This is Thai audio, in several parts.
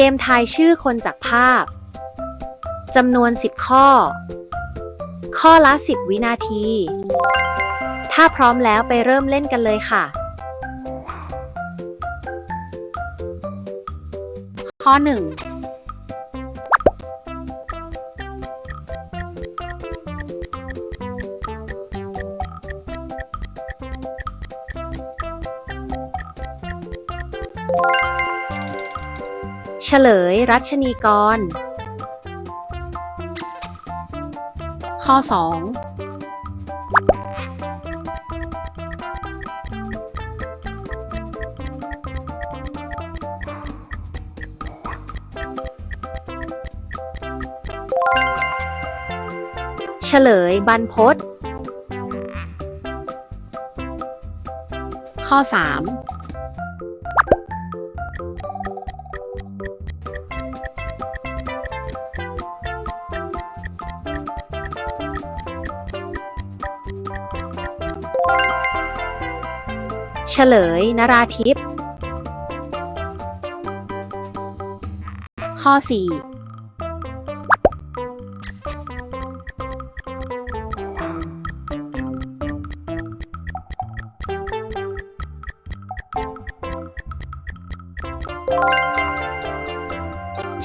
เกมทายชื่อคนจากภาพจำนวน 10 ข้อ ข้อละ 10 วินาที ถ้าพร้อมแล้วไปเริ่มเล่นกันเลยค่ะ ข้อ 1 เฉลย รัชนีกร ข้อ 2 เฉลยบรรพตข้อ 3 เฉลยนราทิพย์ข้อ 4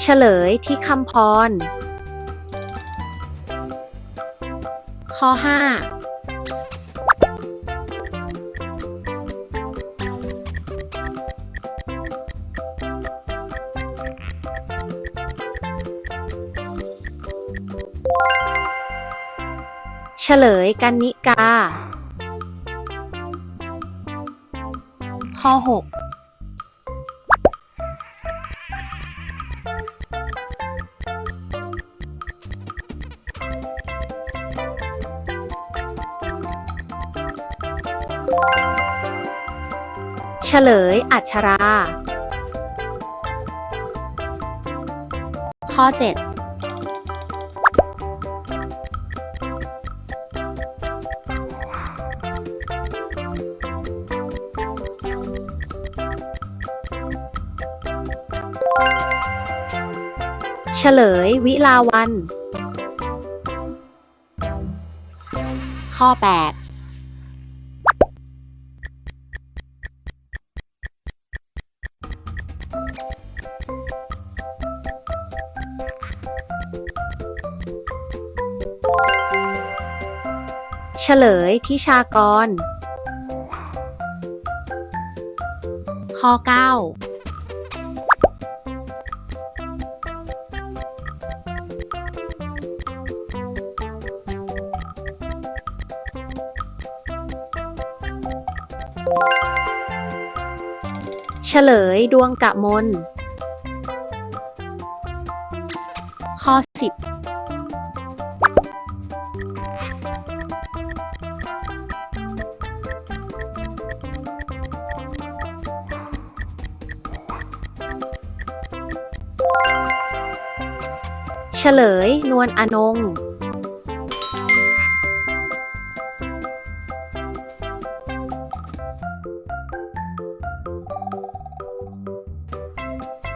เฉลยที่คำพร ข้อ 5 เฉลยกันนิกา ข้อ 6เฉลยอัชรา ข้อ 7 ฉลย วิลาวัน ข้อ 8เฉลยทิชากร ข้อ 9 เฉลยดวงกะมน ข้อ 10เฉลย นวลอนง